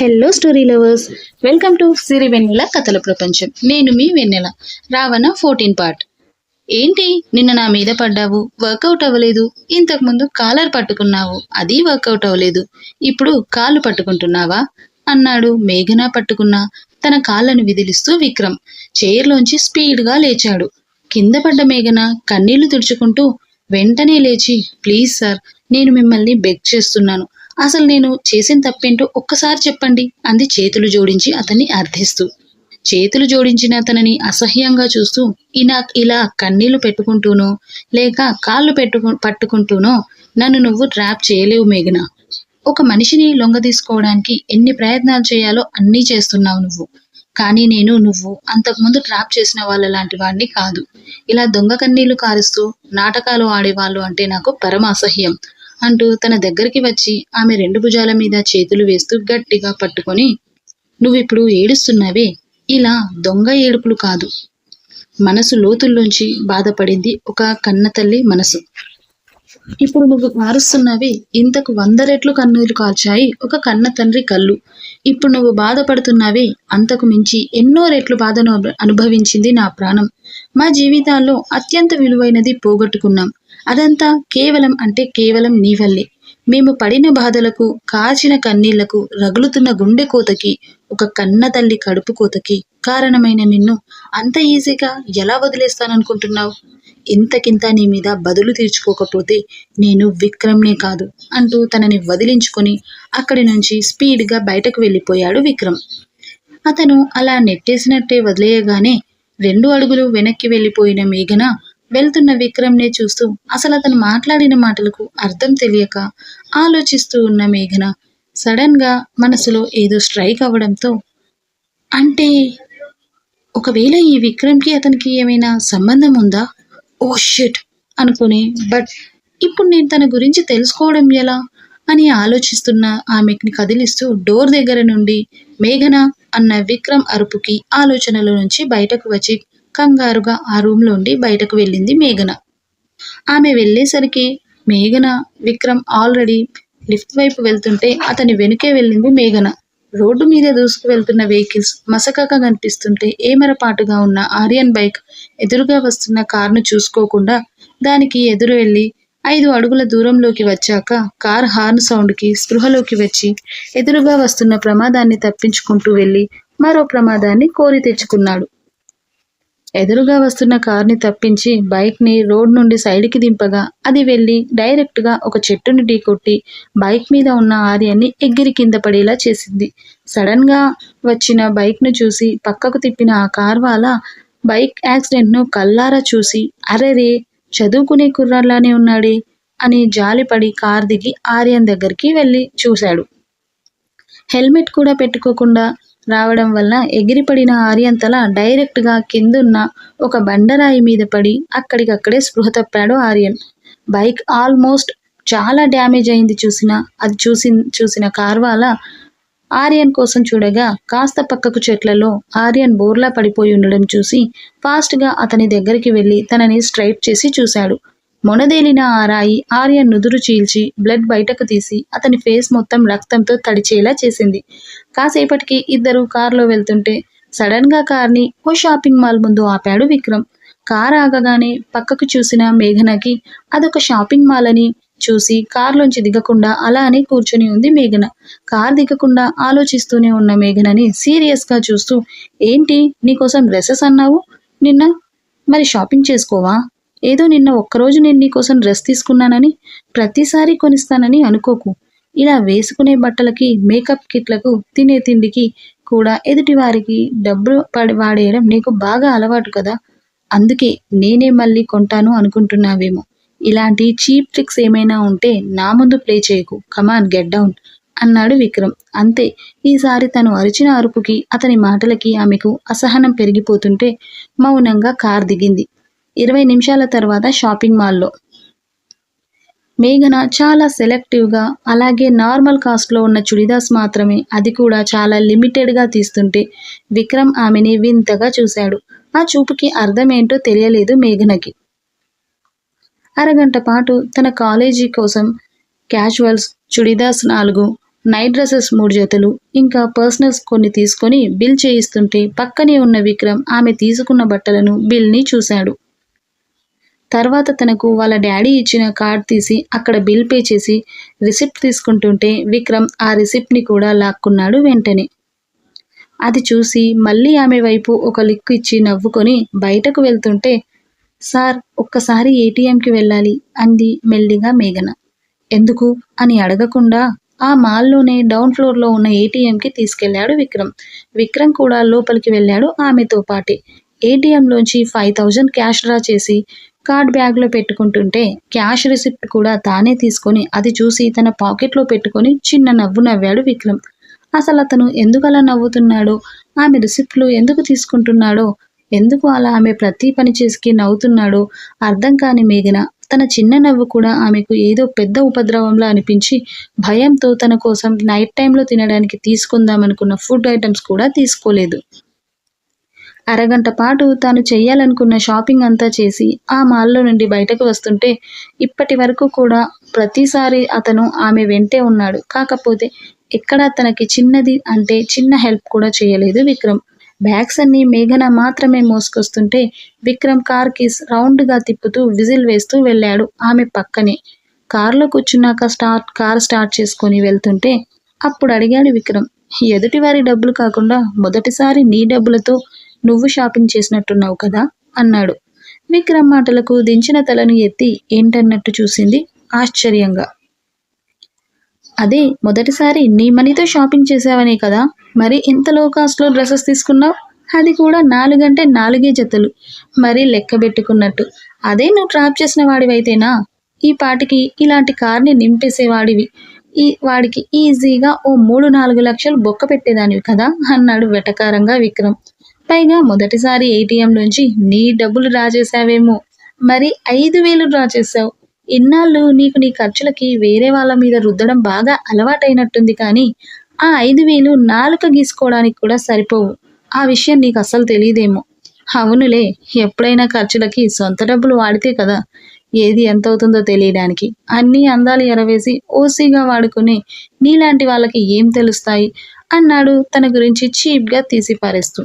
Hello story lovers welcome to Siri Vennela కథల ప్రపంచం నేను మీ వెన్నెల రావణ ఫోర్టీన్ పార్ట్ ఏంటి? నిన్న నా మీద పడ్డావు. వర్కౌట్ అవ్వలేదు. ఇంతకుముందు కాలర్ పట్టుకున్నావు. అది వర్కౌట్ అవ్వలేదు. ఇప్పుడు కాలు పట్టుకుంటున్నావా? అన్నాడు మేఘన పట్టుకున్న తన కాళ్ళను విదిలిస్తూ విక్రమ్. చైర్లోంచి స్పీడ్గా లేచాడు. కింద పడ్డ మేఘన కన్నీళ్ళు తుడుచుకుంటూ వెంటనే లేచి ప్లీజ్ సార్ నేను మిమ్మల్ని బెగ్ చేస్తున్నాను. అసలు నేను చేసిన తప్పేంటో ఒక్కసారి చెప్పండి అంది చేతులు జోడించి అతన్ని అర్థిస్తూ. చేతులు జోడించిన అతనిని అసహ్యంగా చూస్తూ ఇలా ఇలా కన్నీళ్ళు పెట్టుకుంటూనో లేక కాళ్ళు పెట్టుకు పట్టుకుంటూనో నన్ను నువ్వు ట్రాప్ చేయలేవు మేఘన. ఒక మనిషిని లొంగ తీసుకోవడానికి ఎన్ని ప్రయత్నాలు చేయాలో అన్నీ చేస్తున్నావు నువ్వు. కానీ నేను నువ్వు అంతకుముందు ట్రాప్ చేసిన వాళ్ళ లాంటి వాడిని కాదు. ఇలా దొంగ కన్నీళ్ళు కారుస్తూ నాటకాలు ఆడేవాళ్ళు అంటే నాకు పరమ అసహ్యం అంటూ తన దగ్గరికి వచ్చి ఆమె రెండు భుజాల మీద చేతులు వేస్తూ గట్టిగా పట్టుకొని నువ్విప్పుడు ఏడుస్తున్నావే? ఇలా దొంగ ఏడుపులు కాదు. మనసు లోతుల్లోంచి బాధపడింది ఒక కన్న తల్లి మనసు. ఇప్పుడు నువ్వు మారుస్తున్నవి? ఇంతకు వంద రెట్లు కన్నీరు కాల్చాయి ఒక కన్న తండ్రి కళ్ళు. ఇప్పుడు నువ్వు బాధపడుతున్నవి? అంతకు మించి ఎన్నో రెట్లు బాధను అనుభవించింది నా ప్రాణం. మా జీవితాల్లో అత్యంత విలువైనది పోగొట్టుకున్నాం. అదంతా కేవలం అంటే కేవలం నీ వల్లే. మేము పడిన బాధలకు కాచిన కన్నీళ్ళకు రగులుతున్న గుండె కోతకి ఒక కన్న తల్లి కడుపు కోతకి కారణమైన నిన్ను అంత ఈజీగా ఎలా వదిలేస్తాననుకుంటున్నావు? ఇంతకింత నీ మీద బదులు తీర్చుకోకపోతే నేను విక్రమ్నే కాదు అంటూ తనని వదిలించుకొని అక్కడి నుంచి స్పీడ్గా బయటకు వెళ్ళిపోయాడు విక్రమ్. అతను అలా నెట్టేసినట్టే వదిలేయగానే రెండు అడుగులు వెనక్కి వెళ్ళిపోయిన మేఘన వెళ్తున్న విక్రమ్నే చూస్తూ అసలు అతను మాట్లాడిన మాటలకు అర్థం తెలియక ఆలోచిస్తూ ఉన్న మేఘన సడన్గా మనసులో ఏదో స్ట్రైక్ అవ్వడంతో అంటే ఒకవేళ ఈ విక్రమ్కి అతనికి ఏమైనా సంబంధం ఉందా? Oh shit! అనుకుని బట్ ఇప్పుడు నేను తన గురించి తెలుసుకోవడం ఎలా? అని ఆలోచిస్తున్న ఆమెకి కదిలిస్తూ డోర్ దగ్గర నుండి మేఘన! అన్న విక్రమ్ అరుపుకి ఆలోచనల నుంచి బయటకు వచ్చి కంగారుగా ఆ రూమ్లోండి బయటకు వెళ్ళింది మేఘన. ఆమె వెళ్ళేసరికి మేఘన విక్రమ్ ఆల్రెడీ లిఫ్ట్ వైపు వెళ్తుంటే అతని వెనుకే వెళ్ళింది మేఘన. రోడ్డు మీద దూసుకు వెళ్తున్న వెహికల్స్ మసకగా కనిపిస్తుంటే ఏమరపాటుగా ఉన్న ఆర్యన్ బైక్ ఎదురుగా వస్తున్న కారును చూసుకోకుండా దానికి ఎదురు వెళ్ళి ఐదు అడుగుల దూరంలోకి వచ్చాక కార్ హార్న్ సౌండ్కి స్పృహలోకి వచ్చి ఎదురుగా వస్తున్న ప్రమాదాన్ని తప్పించుకుంటూ వెళ్ళి మరో ప్రమాదాన్ని కోరి తెచ్చుకున్నాడు. ఎదురుగా వస్తున్న కార్ని తప్పించి బైక్ని రోడ్ నుండి సైడ్కి దింపగా అది వెళ్ళి డైరెక్ట్గా ఒక చెట్టుని ఢీకొట్టి బైక్ మీద ఉన్న ఆర్యన్ని ఎగిరి కింద పడేలా చేసింది. సడన్గా వచ్చిన బైక్ను చూసి పక్కకు తిప్పిన ఆ కార్ వాళ్ళ బైక్ యాక్సిడెంట్ను కల్లారా చూసి అరెరే చదువుకునే కుర్రాళ్ళనే ఉన్నాడే అని జాలిపడి కార్ దిగి ఆర్యన్ దగ్గరికి వెళ్ళి చూశాడు. హెల్మెట్ కూడా పెట్టుకోకుండా రావడం వలన ఎగిరిపడిన ఆర్యన్ తల డైరెక్ట్గా కిందున్న ఒక బండరాయి మీద పడి అక్కడికక్కడే స్పృహ తప్పాడు ఆర్యన్. బైక్ ఆల్మోస్ట్ చాలా డ్యామేజ్ అయింది చూసిన అది చూసి చూసిన కార్వాల ఆర్యన్ కోసం చూడగా కాస్త పక్కకు చెట్లలో ఆర్యన్ బోర్లా పడిపోయి ఉండడం చూసి ఫాస్ట్గా అతని దగ్గరికి వెళ్ళి తనని స్ట్రైట్ చేసి చూశాడు. మొనదేలిన ఆ రాయి ఆర్యన్ నుదురు చీల్చి బ్లడ్ బయటకు తీసి అతని ఫేస్ మొత్తం రక్తంతో తడిచేలా చేసింది. కాసేపటికి ఇద్దరు కారులో వెళ్తుంటే సడన్గా కార్ని ఓ షాపింగ్ మాల్ ముందు ఆపాడు విక్రమ్. కార్ ఆగగానే పక్కకు చూసిన మేఘనకి అదొక షాపింగ్ మాల్ అని చూసి కార్లోంచి దిగకుండా అలానే కూర్చొని ఉంది మేఘన. కార్ దిగకుండా ఆలోచిస్తూనే ఉన్న మేఘనని సీరియస్గా చూస్తూ ఏంటి నీకోసం డ్రెస్సెస్ అన్నావు? నిన్న? మరి షాపింగ్ చేసుకోవా? ఏదో నిన్న ఒక్కరోజు నేను నీకోసం డ్రెస్ తీసుకున్నానని ప్రతిసారి కొనిస్తానని అనుకోకు. ఇలా వేసుకునే బట్టలకి మేకప్ కిట్లకు తినే తిండికి కూడా ఎదుటి వారికి డబ్బులు పడి వాడేయడం నీకు బాగా అలవాటు కదా? అందుకే నేనే మళ్ళీ కొంటాను అనుకుంటున్నావేమో. ఇలాంటి చీప్ ట్రిక్స్ ఏమైనా ఉంటే నా ముందు ప్లే చేయకు. కమాన్ గెట్ డౌన్ అన్నాడు విక్రమ్. అంతే. ఈసారి తను అరిచిన అరుపుకి అతని మాటలకి ఆమెకు అసహనం పెరిగిపోతుంటే మౌనంగా కార్ దిగింది. ఇరవై నిమిషాల తర్వాత షాపింగ్ మాల్లో. మేఘన చాలా సెలెక్టివ్గా అలాగే నార్మల్ కాస్ట్లో ఉన్న చుడిదార్స్ మాత్రమే. అది కూడా చాలా లిమిటెడ్గా తీస్తుంటే విక్రమ్ ఆమెని వింతగా చూశాడు. ఆ చూపుకి అర్థమేంటో తెలియలేదు మేఘనకి. అరగంట పాటు తన కాలేజీ కోసం క్యాజువల్స్ చుడిదార్స్ నాలుగు నైట్ డ్రెస్సెస్ మూడు జతలు ఇంకా పర్సనల్స్ కొన్ని తీసుకొని బిల్ చేయిస్తుంటే పక్కనే ఉన్న విక్రమ్ ఆమె తీసుకున్న బట్టలను బిల్ని చూశాడు. తర్వాత తనకు వాళ్ళ డాడీ ఇచ్చిన కార్డ్ తీసి అక్కడ బిల్ పే చేసి రిసిప్ట్ తీసుకుంటుంటే విక్రమ్ ఆ రిసిప్ట్ని కూడా లాక్కున్నాడు వెంటనే. అది చూసి మళ్ళీ ఆమె వైపు ఒక లిక్కు ఇచ్చి నవ్వుకొని బయటకు వెళ్తుంటే సార్ ఒక్కసారి ఏటీఎంకి వెళ్ళాలి అంది మెల్లిగా మేఘన. ఎందుకు? అని అడగకుండా ఆ మాల్లోనే డౌన్ ఫ్లోర్లో ఉన్న ఏటీఎంకి తీసుకెళ్ళాడు విక్రమ్. విక్రమ్ కూడా లోపలికి వెళ్ళాడు ఆమెతో పాటే. ఏటీఎంలోంచి ఫైవ్ థౌజండ్ క్యాష్ డ్రా చేసి కార్డ్ బ్యాగ్లో పెట్టుకుంటుంటే క్యాష్ రిసిప్ట్ కూడా తానే తీసుకొని అది చూసి తన పాకెట్లో పెట్టుకొని చిన్న నవ్వు నవ్వాడు విక్రమ్. అసలు అతను ఎందుకు అలా నవ్వుతున్నాడో? ఆమె రిసిప్ట్లు ఎందుకు తీసుకుంటున్నాడో? ఎందుకు అలా ఆమె ప్రతి పని చేసి నవ్వుతున్నాడో? అర్థం కాని మేఘన తన చిన్న నవ్వు కూడా ఆమెకు ఏదో పెద్ద ఉపద్రవంలా అనిపించి భయంతో తన కోసం నైట్ టైంలో తినడానికి తీసుకుందామనుకున్న ఫుడ్ ఐటమ్స్ కూడా తీసుకోలేదు. అరగంట పాటు తాను చేయాలనుకున్న షాపింగ్ అంతా చేసి ఆ మాల్లో నుండి బయటకు వస్తుంటే ఇప్పటి వరకు కూడా ప్రతిసారి అతను ఆమె వెంటే ఉన్నాడు. కాకపోతే ఎక్కడా తనకి చిన్నది అంటే చిన్న హెల్ప్ కూడా చేయలేదు విక్రమ్. బ్యాగ్స్ అన్ని మేఘన మాత్రమే మోసుకొస్తుంటే విక్రమ్ కార్కి రౌండ్గా తిప్పుతూ విజిల్ వేస్తూ వెళ్ళాడు ఆమె పక్కనే. కారులో కూర్చున్నాక స్టార్ట్ కార్ స్టార్ట్ చేసుకొని వెళ్తుంటే అప్పుడు అడిగాడు విక్రమ్ ఎదుటివారి డబ్బులు కాకుండా మొదటిసారి నీ డబ్బులతో నువ్వు షాపింగ్ చేసినట్టున్నావు కదా? అన్నాడు. విక్రమ్ మాటలకు దించిన తలను ఎత్తి ఏంటన్నట్టు చూసింది ఆశ్చర్యంగా. అదే మొదటిసారి నీ మనీతో షాపింగ్ చేసావనే కదా? మరి ఇంత లో కాస్ట్లో డ్రెస్సెస్ తీసుకున్నావు? అది కూడా నాలుగంటే నాలుగే జతలు. మరీ లెక్క పెట్టుకున్నట్టు. అదే నువ్వు ట్రాప్ చేసిన వాడివైతేనా? ఈ పాటికి ఇలాంటి కార్ని నింపేసేవాడివి. ఈ వాడికి ఈజీగా ఓ మూడు నాలుగు లక్షలు బొక్క పెట్టేదానివి కదా? అన్నాడు వెటకారంగా విక్రమ్. పైగా మొదటిసారి ఏటీఎం నుంచి నీ డబ్బులు డ్రా చేసావేమో మరి ఐదు వేలు డ్రా చేసావు ఇన్నాళ్ళు నీకు నీ ఖర్చులకి వేరే వాళ్ళ మీద రుద్దడం బాగా అలవాటైనట్టుంది కానీ ఆ ఐదు వేలు నాలుక గీసుకోవడానికి కూడా సరిపోవు. ఆ విషయం నీకు అస్సలు తెలియదేమో అవునులే ఎప్పుడైనా ఖర్చులకి సొంత డబ్బులు వాడితే కదా ఏది ఎంత అవుతుందో తెలియడానికి. అన్నీ అందాలు ఎరవేసి ఓసీగా వాడుకునే నీలాంటి వాళ్ళకి ఏం తెలుస్తాయి? అన్నాడు తన గురించి చీప్గా తీసి పారేస్తూ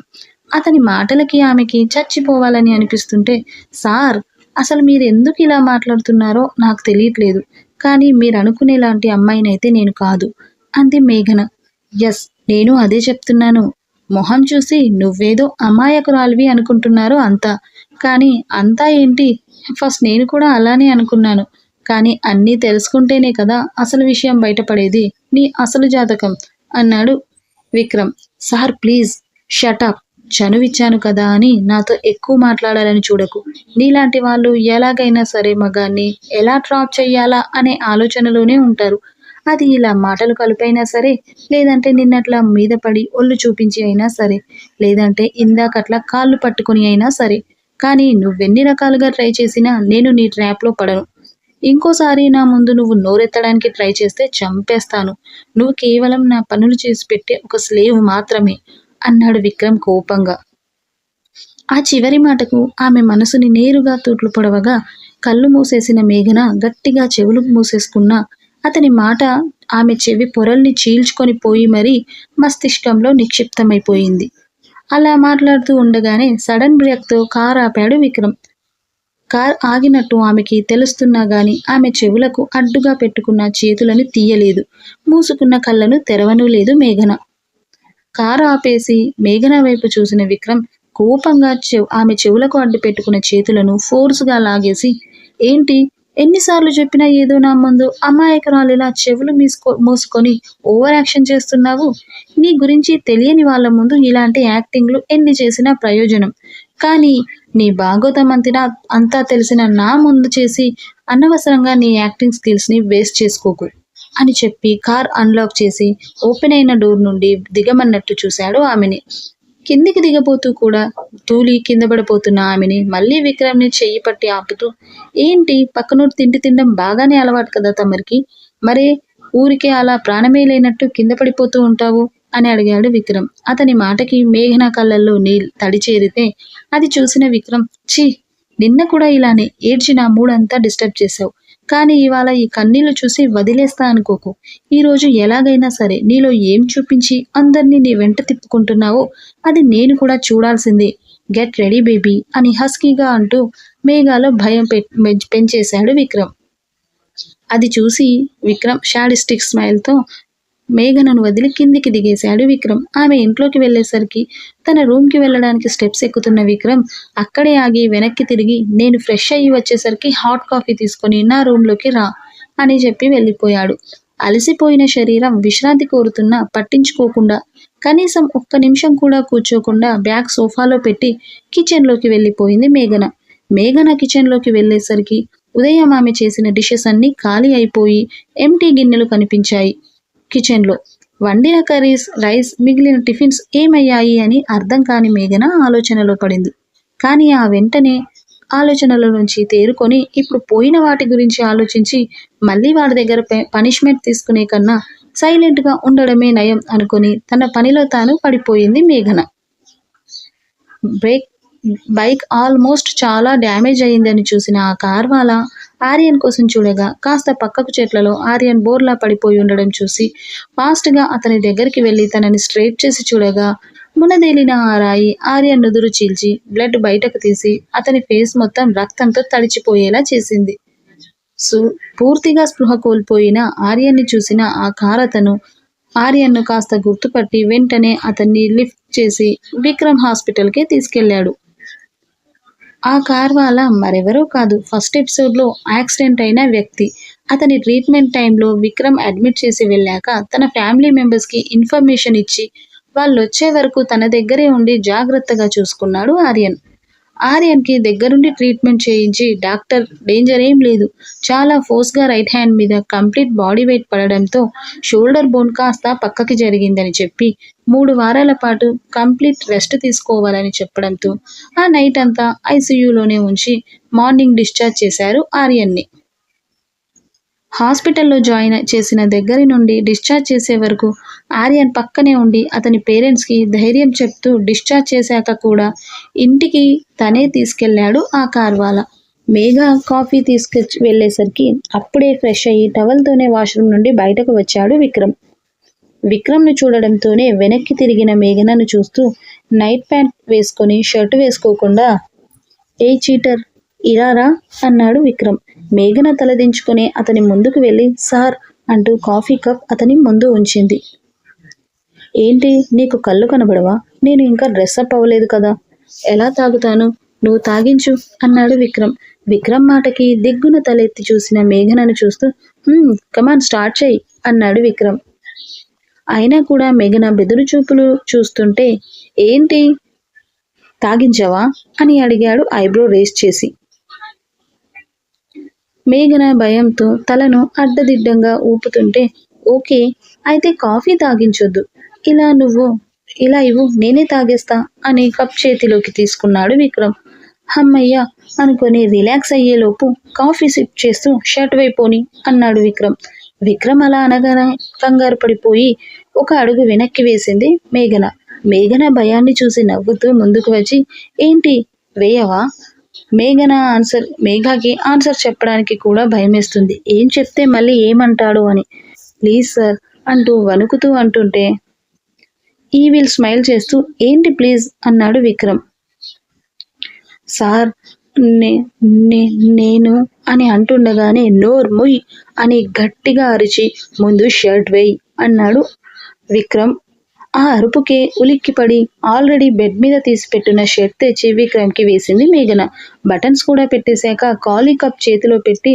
అతని మాటలకి ఆమెకి చచ్చిపోవాలని అనిపిస్తుంటే సార్ అసలు మీరు ఎందుకు ఇలా మాట్లాడుతున్నారో నాకు తెలియట్లేదు. కానీ మీరు అనుకునేలాంటి అమ్మాయినైతే నేను కాదు అంది మేఘన. ఎస్ నేను అదే చెప్తున్నాను. మొహం చూసి నువ్వేదో అమాయకురాలివి అనుకుంటున్నారు అంతా. కానీ అంతా ఏంటి? ఫస్ట్ నేను కూడా అలానే అనుకున్నాను. కానీ అన్నీ తెలుసుకుంటేనే కదా అసలు విషయం బయటపడేది. నీ అసలు జాతకం అన్నాడు Vikram. Sir please shut up చనువిచ్చాను కదా అని నాతో ఎక్కువ మాట్లాడాలని చూడకు. నీలాంటి వాళ్ళు ఎలాగైనా సరే మగాన్ని ఎలా ట్రాప్ చెయ్యాలా అనే ఆలోచనలోనే ఉంటారు. అది ఇలా మాటలు కలిపైనా సరే లేదంటే నిన్నట్లా మీద పడి ఒళ్ళు చూపించి అయినా సరే లేదంటే ఇందాకట్లా కాళ్ళు పట్టుకుని అయినా సరే. కానీ నువ్వెన్ని రకాలుగా ట్రై చేసినా నేను నీ ట్రాప్లో పడను. ఇంకోసారి నా ముందు నువ్వు నోరెత్తడానికి ట్రై చేస్తే చంపేస్తాను. నువ్వు కేవలం నా పనులు చేసి పెట్టే ఒక స్లేవ్ మాత్రమే. అన్నాడు విక్రమ్ కోపంగా. ఆ చివరి మాటకు ఆమె మనసుని నేరుగా తూట్లు పొడవగా కళ్ళు మూసేసిన మేఘన గట్టిగా చెవులు మూసేసుకున్న అతని మాట ఆమె చెవి పొరల్ని చీల్చుకొని పోయి మరీ మస్తిష్కంలో నిక్షిప్తమైపోయింది. అలా మాట్లాడుతూ ఉండగానే సడన్ బ్రేక్తో కార్ ఆపాడు విక్రమ్. కార్ ఆగినట్టు ఆమెకి తెలుస్తున్నా గాని ఆమె చెవులకు అడ్డుగా పెట్టుకున్న చేతులను తీయలేదు. మూసుకున్న కళ్ళను తెరవను లేదు మేఘన. కారు ఆపేసి మేఘన వైపు చూసిన విక్రమ్ కోపంగా ఆమె చెవులకు అడ్డు పెట్టుకున్న చేతులను ఫోర్స్గా లాగేసి ఏంటి? ఎన్నిసార్లు చెప్పినా ఏదో నా ముందు అమాయకురాలిలా చెవులు మీసుకో మూసుకొని ఓవర్ యాక్షన్ చేస్తున్నావు? నీ గురించి తెలియని వాళ్ళ ముందు ఇలాంటి యాక్టింగ్లు ఎన్ని చేసినా ప్రయోజనం. కానీ నీ భాగోతం అంతినా అంతా తెలిసిన నా ముందు చేసి అనవసరంగా నీ యాక్టింగ్ స్కిల్స్ని వేస్ట్ చేసుకోకు. అని చెప్పి కార్ అన్లాక్ చేసి ఓపెన్ అయిన డోర్ నుండి దిగమన్నట్టు చూశాడు ఆమెని. కిందికి దిగబోతూ కూడా తూలి కింద పడిపోతున్న ఆమెని మళ్ళీ విక్రమ్ని చెయ్యి పట్టి ఆపుతూ ఏంటి? పక్కనూరు తిండి తినడం బాగానే అలవాటు కదా తమరికి? మరే ఊరికే అలా ప్రాణమే లేనట్టు కింద పడిపోతూ ఉంటావు? అని అడిగాడు విక్రమ్. అతని మాటకి మేఘన కళ్ళల్లో నీళ్ళు తడి చేరితే అది చూసిన విక్రమ్ ఛీ! నిన్న కూడా ఇలానే ఏడ్చి నా మూడంతా డిస్టర్బ్ చేశావు. కానీ ఇవాళ ఈ కన్నీళ్ళు చూసి వదిలేస్తా అనుకోకు. ఈరోజు ఎలాగైనా సరే నీలో ఏం చూపించి అందరినీ నీ వెంట తిప్పుకుంటున్నావో అది నేను కూడా చూడాల్సిందే. గెట్ రెడీ బేబీ అని హస్కీగా అంటూ మేఘాలో భయం పె- పెంచేశాడు విక్రమ్. అది చూసి విక్రమ్ షాడిస్టిక్ స్మైల్తో మేఘనను వదిలి కిందికి దిగేశాడు విక్రమ్. ఆమె ఇంట్లోకి వెళ్ళేసరికి తన రూమ్కి వెళ్ళడానికి స్టెప్స్ ఎక్కుతున్న విక్రమ్ అక్కడే ఆగి వెనక్కి తిరిగి నేను ఫ్రెష్ అయ్యి వచ్చేసరికి హాట్ కాఫీ తీసుకొని నా రూమ్లోకి రా అని చెప్పి వెళ్ళిపోయాడు. అలసిపోయిన శరీరం విశ్రాంతి కోరుతున్నా పట్టించుకోకుండా కనీసం ఒక్క నిమిషం కూడా కూర్చోకుండా బ్యాగ్ సోఫాలో పెట్టి కిచెన్లోకి వెళ్ళిపోయింది మేఘన. మేఘన కిచెన్లోకి వెళ్ళేసరికి ఉదయం ఆమె చేసిన డిషెస్ అన్నీ ఖాళీ అయిపోయి ఎంటీ గిన్నెలు కనిపించాయి. కిచెన్లో. వండిన కర్రీస్ రైస్ మిగిలిన టిఫిన్స్ ఏమయ్యాయి అని అర్థం కాని మేఘన ఆలోచనలో పడింది. కానీ ఆ వెంటనే ఆలోచనల నుంచి తేరుకొని ఇప్పుడు పోయిన వాటి గురించి ఆలోచించి మళ్ళీ వాడి దగ్గర పనిష్మెంట్ తీసుకునే కన్నా సైలెంట్గా ఉండడమే నయం అనుకొని తన పనిలో తాను పడిపోయింది మేఘన. బ్రేక్ బైక్ ఆల్మోస్ట్ చాలా డ్యామేజ్ అయిందని చూసిన ఆ కార్ వాళ్ళ ఆర్యన్ కోసం చూడగా కాస్త పక్కకు చెట్లలో ఆర్యన్ బోర్లా పడిపోయి ఉండడం చూసి ఫాస్ట్గా అతని దగ్గరికి వెళ్ళి తనని స్ట్రైట్ చేసి చూడగా మునదేలిన ఆ రాయి ఆర్యన్ నుదురు చీల్చి బ్లడ్ బయటకు తీసి అతని ఫేస్ మొత్తం రక్తంతో తడిచిపోయేలా చేసింది. సు పూర్తిగా స్పృహ కోల్పోయిన ఆర్యన్ని చూసిన ఆ కార్ అతను ఆర్యన్ను కాస్త గుర్తుపట్టి వెంటనే అతన్ని లిఫ్ట్ చేసి విక్రమ్ హాస్పిటల్కి తీసుకెళ్ళాడు ఆ కార్ వాళ్ళ మరెవరో కాదు. ఫస్ట్ ఎపిసోడ్లో యాక్సిడెంట్ అయిన వ్యక్తి. అతని ట్రీట్మెంట్ టైంలో విక్రమ్ అడ్మిట్ చేసి వెళ్ళాక తన ఫ్యామిలీ మెంబర్స్కి ఇన్ఫర్మేషన్ ఇచ్చి వాళ్ళు వచ్చే వరకు తన దగ్గరే ఉండి జాగ్రత్తగా చూసుకున్నాడు ఆర్యన్. ఆర్యన్కి దగ్గరుండి ట్రీట్మెంట్ చేయించి డాక్టర్ డేంజర్ ఏం లేదు. చాలా ఫోర్స్గా రైట్ హ్యాండ్ మీద కంప్లీట్ బాడీ వెయిట్ పడడంతో షోల్డర్ బోన్ కాస్త పక్కకి జరిగిందని చెప్పి మూడు వారాల పాటు కంప్లీట్ రెస్ట్ తీసుకోవాలని చెప్పడంతో ఆ నైట్ అంతా ఐసీయూలోనే ఉంచి మార్నింగ్ డిశ్చార్జ్ చేశారు ఆర్యన్ని. హాస్పిటల్లో జాయిన్ చేసిన దగ్గరి నుండి డిశ్చార్జ్ చేసే వరకు ఆర్యన్ పక్కనే ఉండి అతని పేరెంట్స్కి ధైర్యం చెప్తూ డిశ్చార్జ్ చేశాక కూడా ఇంటికి తనే తీసుకెళ్ళాడు ఆ కార్వాల. మేఘ కాఫీ తీసుకొచ్చి వెళ్ళేసరికి అప్పుడే ఫ్రెష్ అయ్యి టవల్తోనే వాష్రూమ్ నుండి బయటకు వచ్చాడు విక్రమ్. విక్రమ్ను చూడడంతోనే వెనక్కి తిరిగిన మేఘనను చూస్తూ నైట్ ప్యాంట్ వేసుకొని షర్ట్ వేసుకోకుండా ఏ చీటర్ ఇరారా? అన్నాడు విక్రమ్. మేఘన తలదించుకుని అతని ముందుకు వెళ్ళి సార్ అంటూ కాఫీ కప్ అతని ముందు ఉంచింది. ఏంటి నీకు కళ్ళు కనబడవా? నేను ఇంకా డ్రెస్అప్ అవ్వలేదు కదా. ఎలా తాగుతాను? నువ్వు తాగించు అన్నాడు విక్రమ్. విక్రమ్ మాటకి దిగ్గున తలెత్తి చూసిన మేఘనను చూస్తూ కమాన్ స్టార్ట్ చేయి అన్నాడు విక్రమ్. అయినా కూడా మేఘన బెదురు చూపులు చూస్తుంటే ఏంటి తాగించవా? అని అడిగాడు ఐబ్రో రేస్ చేసి. మేఘన భయంతో తలను అడ్డదిడ్డంగా ఊపుతుంటే ఓకే అయితే కాఫీ తాగించొద్దు. ఇలా నువ్వు ఇలా ఇవ్వు నేనే తాగేస్తా అని కప్ చేతిలోకి తీసుకున్నాడు విక్రమ్. హమ్మయ్య అనుకొని రిలాక్స్ అయ్యేలోపు కాఫీ సిప్ చేస్తూ షర్ట్ వైపోని అన్నాడు విక్రమ్. విక్రమ్ అలా అనగానే కంగారు పడిపోయి ఒక అడుగు వెనక్కి వేసింది మేఘన. మేఘన భయాన్ని చూసి నవ్వుతూ ముందుకు వచ్చి ఏంటి వేయవా? మేఘన ఆన్సర్ మేఘాకి ఆన్సర్ చెప్పడానికి కూడా భయమేస్తుంది. ఏం చెప్తే మళ్ళీ ఏమంటాడు అని. ప్లీజ్ సార్ అంటూ వణుకుతూ అంటుంటే ఈ స్మైల్ చేస్తూ ఏంటి ప్లీజ్? అన్నాడు విక్రమ్. సార్ నే నే- నేను అని అంటుండగానే నోర్ ముయ్ అని గట్టిగా అరిచి ముందు షర్ట్ వేయి అన్నాడు విక్రమ్. ఆ అరుపుకే ఉలిక్కిపడి ఆల్రెడీ బెడ్ మీద తీసి పెట్టిన షర్ట్ తెచ్చి విక్రమ్కి వేసింది మేఘన. బటన్స్ కూడా పెట్టేశాక కాలీ కప్ చేతిలో పెట్టి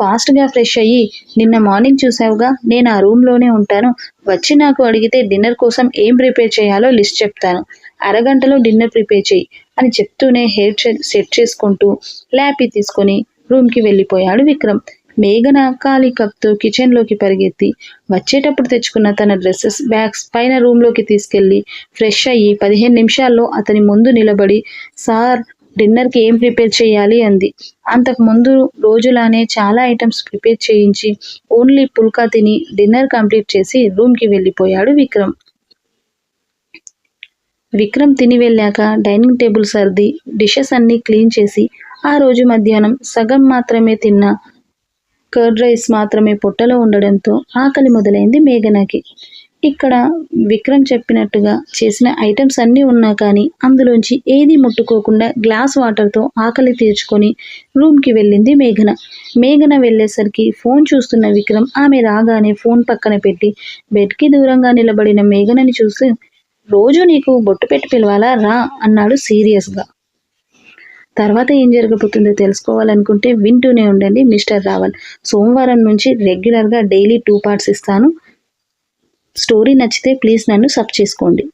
ఫాస్ట్గా ఫ్రెష్ అయ్యి నిన్న మార్నింగ్ చూసావుగా నేను ఆ రూమ్లోనే ఉంటాను. వచ్చి నాకు అడిగితే డిన్నర్ కోసం ఏం ప్రిపేర్ చేయాలో లిస్ట్ చెప్తాను. అరగంటలో డిన్నర్ ప్రిపేర్ చేయి అని చెప్తూనే హెయిర్ సెట్ చేసుకుంటూ ల్యాపీ తీసుకొని రూమ్కి వెళ్ళిపోయాడు విక్రమ్. మేఘన ఖాళీ కప్తో కిచెన్లోకి పరిగెత్తి వచ్చేటప్పుడు తెచ్చుకున్న తన డ్రెస్సెస్ బ్యాగ్స్ పైన రూమ్లోకి తీసుకెళ్ళి ఫ్రెష్ అయ్యి పదిహేను నిమిషాల్లో అతని ముందు నిలబడి సార్ డిన్నర్కి ఏం ప్రిపేర్ చేయాలి? అంది. అంతకు ముందు రోజులానే చాలా ఐటమ్స్ ప్రిపేర్ చేయించి ఓన్లీ పుల్కా తిని డిన్నర్ కంప్లీట్ చేసి రూమ్కి వెళ్ళిపోయాడు విక్రమ్. విక్రమ్ తిని వెళ్ళాక డైనింగ్ టేబుల్ సర్ది డిషెస్ అన్నీ క్లీన్ చేసి ఆ రోజు మధ్యాహ్నం సగం మాత్రమే తిన్న కర్డ్ రైస్ మాత్రమే పొట్టలో ఉండడంతో ఆకలి మొదలైంది మేఘనకి. ఇక్కడ విక్రమ్ చెప్పినట్టుగా చేసిన ఐటమ్స్ అన్నీ ఉన్నా కానీ అందులోంచి ఏది ముట్టుకోకుండా గ్లాస్ వాటర్తో ఆకలి తీర్చుకొని రూమ్కి వెళ్ళింది మేఘన. మేఘన వెళ్ళేసరికి ఫోన్ చూస్తున్న విక్రమ్ ఆమె రాగానే ఫోన్ పక్కన పెట్టి బెడ్కి దూరంగా నిలబడిన మేఘనని చూసి రోజు నీకు బొట్టు పెట్టి పిలవాలా? రా అన్నాడు సీరియస్గా. తర్వాత ఏం జరగబోతుందో తెలుసుకోవాలనుకుంటే వింటూనే ఉండండి మిస్టర్ రావల్. సోమవారం నుంచి రెగ్యులర్గా డైలీ టూ పార్ట్స్ ఇస్తాను. స్టోరీ నచ్చితే ప్లీజ్ నన్ను సబ్ చేసుకోండి.